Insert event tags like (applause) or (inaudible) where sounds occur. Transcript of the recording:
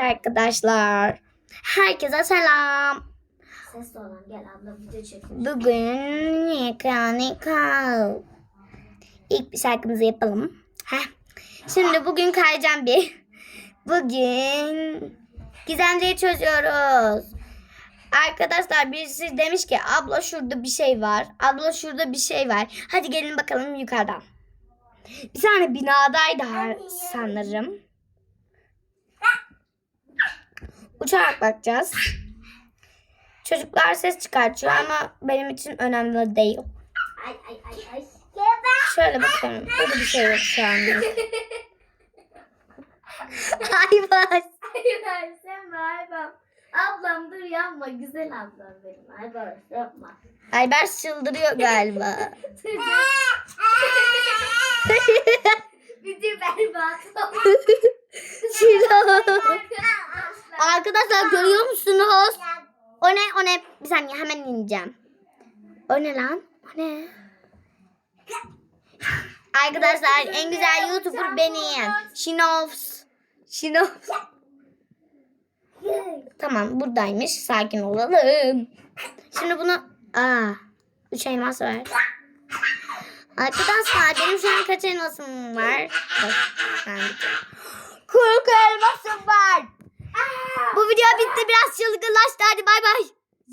Arkadaşlar. Herkese selam. Sesli olan gel abla video çekiyor. Bugün yıkanıkal. İlk bir şarkımızı yapalım. Heh. Şimdi bugün kayacağım bir. Bugün gizemceyi çözüyoruz. Arkadaşlar birisi demiş ki abla şurada bir şey var. Abla şurada bir şey var. Hadi gelin bakalım yukarıdan. Bir tane binadaydı sanırım. Uçarak bakacağız. Çocuklar ses çıkartıyor ama benim için önemli değil. Ay ay ay ay. Şöyle bakalım. Burada bir şey yok şu anda. (laughs) Ay bak. Hayır sen bağırma. Ablam dur yapma güzel ablam benim. Ay bağır yapma. Ayber çıldırıyor galiba. (laughs) Video berbat. Şilo. (laughs) Arkadaşlar görüyor musunuz? O ne o ne? Bir saniye hemen ineceğim. O ne lan? O ne? Arkadaşlar en güzel YouTuber benim. Şinovs. Şinovs. Tamam buradaymış. Sakin olalım. Şimdi bunu... Aa, üç elmas var. Arkadaşlar benim şu an kaç elmasım var? Bak, ben bir- Kırk elmasım var. Bu video bitti. Biraz çılgınlaştı. Hadi bay bay.